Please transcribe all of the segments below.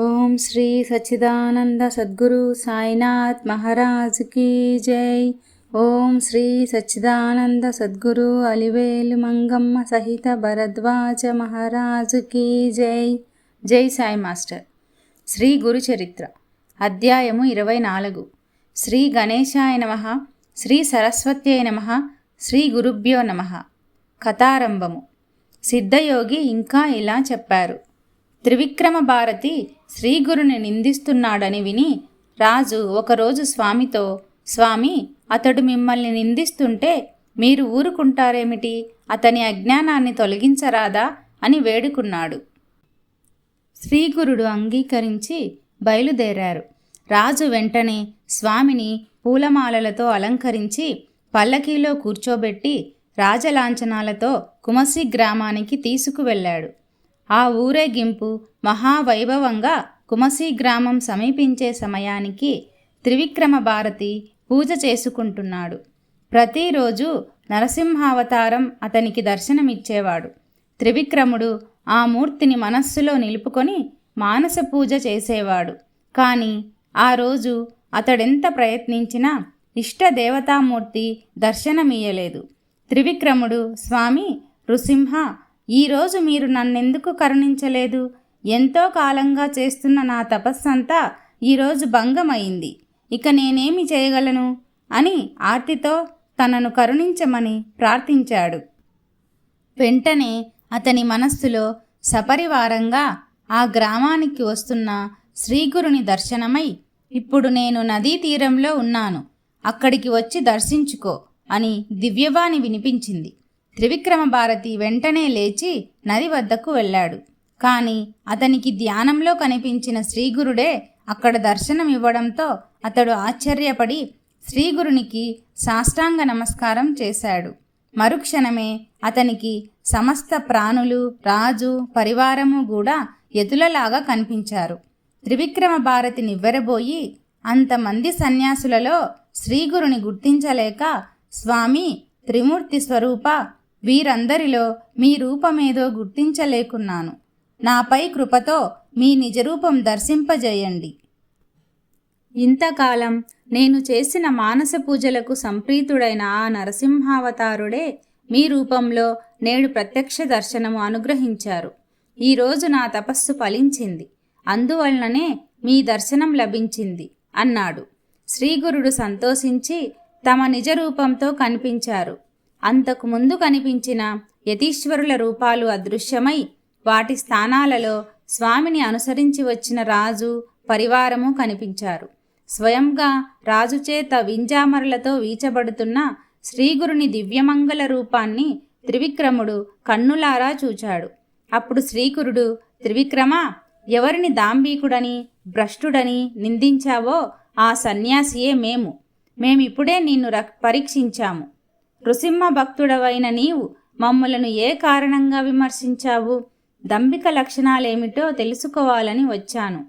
ఓం శ్రీ సచ్చిదానంద సద్గురు సాయినాథ్ మహారాజ్ కీ జై. ఓం శ్రీ సచ్చిదానంద సద్గురు అలివేలు మంగమ్మ సహిత భరద్వాజ మహారాజు కీ జై. జై సాయి మాస్టర్. శ్రీ గురు చరిత్ర. అధ్యాయము ఇరవై నాలుగు. శ్రీ గణేశాయ నమ. శ్రీ సరస్వత్యై నమ. శ్రీ గురుభ్యో నమ. కథారంభము. సిద్ధయోగి ఇంకా ఇలా చెప్పారు. త్రివిక్రమ భారతి శ్రీగురుని నిందిస్తున్నాడని విని రాజు ఒకరోజు స్వామితో స్వామి అతడు మిమ్మల్ని నిందిస్తుంటే మీరు ఊరుకుంటారేమిటి? అతని అజ్ఞానాన్ని తొలగించరాదా? అని వేడుకున్నాడు. శ్రీగురుడు అంగీకరించి బయలుదేరారు. రాజు వెంటనే స్వామిని పూలమాలలతో అలంకరించి పల్లకీలో కూర్చోబెట్టి రాజలాంఛనాలతో కుమసి గ్రామానికి తీసుకువెళ్ళాడు. ఆ ఊరేగింపు మహావైభవంగా కుమసి గ్రామం సమీపించే సమయానికి త్రివిక్రమ భారతి పూజ చేసుకుంటున్నాడు. ప్రతిరోజు నరసింహావతారం అతనికి దర్శనమిచ్చేవాడు. త్రివిక్రముడు ఆ మూర్తిని మనస్సులో నిలుపుకొని మానస పూజ చేసేవాడు. కానీ ఆ రోజు అతడెంత ప్రయత్నించినా ఇష్ట దేవతామూర్తి త్రివిక్రముడు స్వామి నృసింహ ఈరోజు మీరు నన్నెందుకు కరుణించలేదు? ఎంతో కాలంగా చేస్తున్న నా తపస్సంతా ఈరోజు భంగమైంది. ఇక నేనేమి చేయగలను? అని ఆర్తితో తనను కరుణించమని ప్రార్థించాడు. వెంటనే అతని మనస్సులో సపరివారంగా ఆ గ్రామానికి వస్తున్న శ్రీగురుని దర్శనమై ఇప్పుడు నేను నదీ తీరంలో ఉన్నాను. అక్కడికి వచ్చి దర్శించుకో అని దివ్యవాణి వినిపించింది. త్రివిక్రమ భారతి వెంటనే లేచి నది వద్దకు వెళ్ళాడు. కానీ అతనికి ధ్యానంలో కనిపించిన శ్రీగురుడే అక్కడ దర్శనం ఇవ్వడంతో అతడు ఆశ్చర్యపడి శ్రీగురునికి సాష్టాంగ నమస్కారం చేశాడు. మరుక్షణమే అతనికి సమస్త ప్రాణులు రాజు పరివారము కూడా ఎదులలాగా కనిపించారు. త్రివిక్రమ భారతి నివ్వెరబోయి అంతమంది సన్యాసులలో శ్రీగురుని గుర్తించలేక స్వామి త్రిమూర్తి స్వరూప వీరందరిలో మీ రూపమేదో గుర్తించలేకున్నాను. నాపై కృపతో మీ నిజరూపం దర్శింపజేయండి. ఇంతకాలం నేను చేసిన మానస పూజలకు సంప్రీతుడైన ఆ నరసింహావతారుడే మీ రూపంలో నేడు ప్రత్యక్ష దర్శనము అనుగ్రహించారు. ఈరోజు నా తపస్సు ఫలించింది. అందువలననే మీ దర్శనం లభించింది అన్నాడు. శ్రీగురుడు సంతోషించి తమ నిజ రూపంతో కనిపించారు. అంతకు ముందు కనిపించిన యతీశ్వరుల రూపాలు అదృశ్యమై వాటి స్థానాలలో స్వామిని అనుసరించి వచ్చిన రాజు పరివారము కనిపించారు. స్వయంగా రాజు చేత వింజామరులతో వీచబడుతున్న శ్రీగురుని దివ్యమంగళ రూపాన్ని త్రివిక్రముడు కన్నులారా చూచాడు. అప్పుడు శ్రీకురుడు త్రివిక్రమ ఎవరిని దాంబీకుడని భ్రష్టుడని నిందించావో ఆ సన్యాసియే మేము. మేమిప్పుడే నిన్ను పరీక్షించాము. నృసింహ భక్తుడవైన నీవు మమ్మలను ఏ కారణంగా విమర్శించావు? దంభిక లక్షణాలేమిటో తెలుసుకోవాలని వచ్చాను.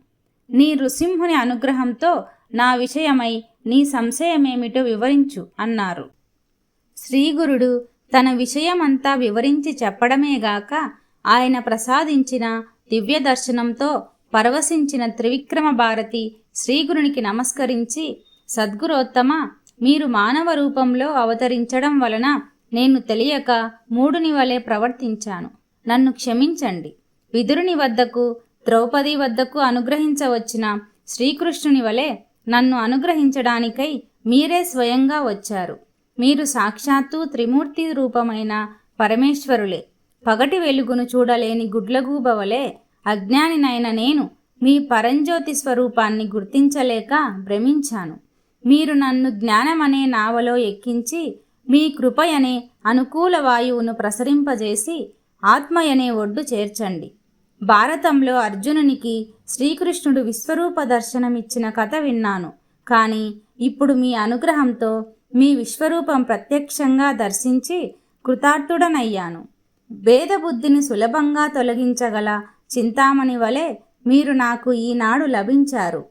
నీ నృసింహుని అనుగ్రహంతో నా విషయమై నీ సంశయమేమిటో వివరించు అన్నారు. శ్రీగురుడు తన విషయమంతా వివరించి చెప్పడమేగాక ఆయన ప్రసాదించిన దివ్య దర్శనంతో పరవశించిన త్రివిక్రమ భారతి శ్రీగురునికి నమస్కరించి సద్గురోత్తమ మీరు మానవ రూపంలో అవతరించడం వలన నేను తెలియక మూడుని వలె ప్రవర్తించాను. నన్ను క్షమించండి. విదురుని వద్దకు ద్రౌపది వద్దకు అనుగ్రహించవచ్చిన శ్రీకృష్ణుని వలె నన్ను అనుగ్రహించడానికై మీరే స్వయంగా వచ్చారు. మీరు సాక్షాత్తు త్రిమూర్తి రూపమైన పరమేశ్వరులే. పగటి వెలుగును చూడలేని గుడ్లగూబ వలె అజ్ఞానినైన నేను మీ పరంజ్యోతి స్వరూపాన్ని గుర్తించలేక భ్రమించాను. మీరు నన్ను జ్ఞానమనే నావలో ఎక్కించి మీ కృపయనే అనుకూల వాయువును ప్రసరింపజేసి ఆత్మయనే ఒడ్డు చేర్చండి. భారతంలో అర్జునునికి శ్రీకృష్ణుడు విశ్వరూప దర్శనమిచ్చిన కథ విన్నాను. కానీ ఇప్పుడు మీ అనుగ్రహంతో మీ విశ్వరూపం ప్రత్యక్షంగా దర్శించి కృతార్థుడనయ్యాను. భేదబుద్ధిని సులభంగా తొలగించగల చింతామణి వలె మీరు నాకు ఈనాడు లభించారు.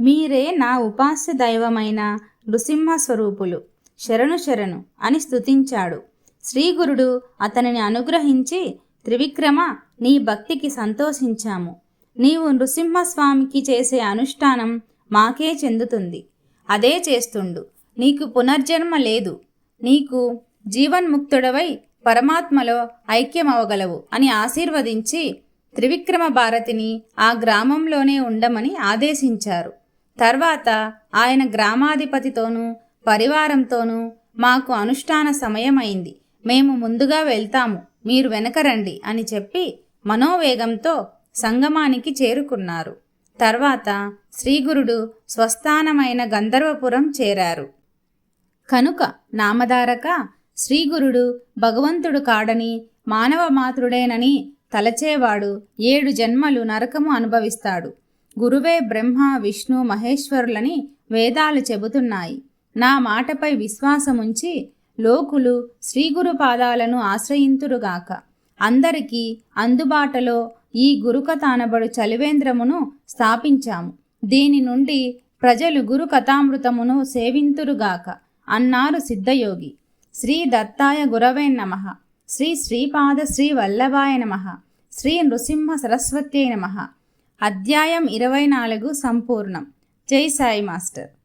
మీరే నా ఉపాస్య దైవమైన నృసింహ స్వరూపులు శరణు శరణు అని స్తుతించాడు. శ్రీగురుడు అతనిని అనుగ్రహించి త్రివిక్రమ నీ భక్తికి సంతోషించాము. నీవు నృసింహస్వామికి చేసే అనుష్ఠానం మాకే చెందుతుంది. అదే చేస్తుండు. నీకు పునర్జన్మ లేదు. నీకు జీవన్ముక్తుడవై పరమాత్మలో ఐక్యమవగలవు అని ఆశీర్వదించి త్రివిక్రమ భారతిని ఆ గ్రామంలోనే ఉండమని ఆదేశించారు. తర్వాత ఆయన గ్రామాధిపతితోనూ పరివారంతోనూ మాకు అనుష్ఠాన సమయమైంది. మేము ముందుగా వెళ్తాము. మీరు వెనకరండి అని చెప్పి మనోవేగంతో సంగమానికి చేరుకున్నారు. తర్వాత శ్రీగురుడు స్వస్థానమైన గంధర్వపురం చేరారు. కనుక నామధారక శ్రీగురుడు భగవంతుడు కాడని మానవ మాతృడేనని తలచేవాడు ఏడు జన్మలు నరకము అనుభవిస్తాడు. గురువే బ్రహ్మ విష్ణు మహేశ్వరులని వేదాలు చెబుతున్నాయి. నా మాటపై విశ్వాసముంచి లోకులు శ్రీగురు పాదాలను ఆశ్రయింతురుగాక. అందరికీ అందుబాటులో ఈ గురుకథానబడు చలివేంద్రమును స్థాపించాము. దీని నుండి ప్రజలు గురు కథామృతమును సేవింతురుగాక అన్నారు సిద్ధయోగి. శ్రీ దత్తాయ గురవే నమ. శ్రీ శ్రీపాద శ్రీ వల్లభాయ నమ. శ్రీ నృసింహ సరస్వత్యై నమ. అధ్యాయం ఇరవై నాలుగు సంపూర్ణం. జై సాయి మాస్టర్.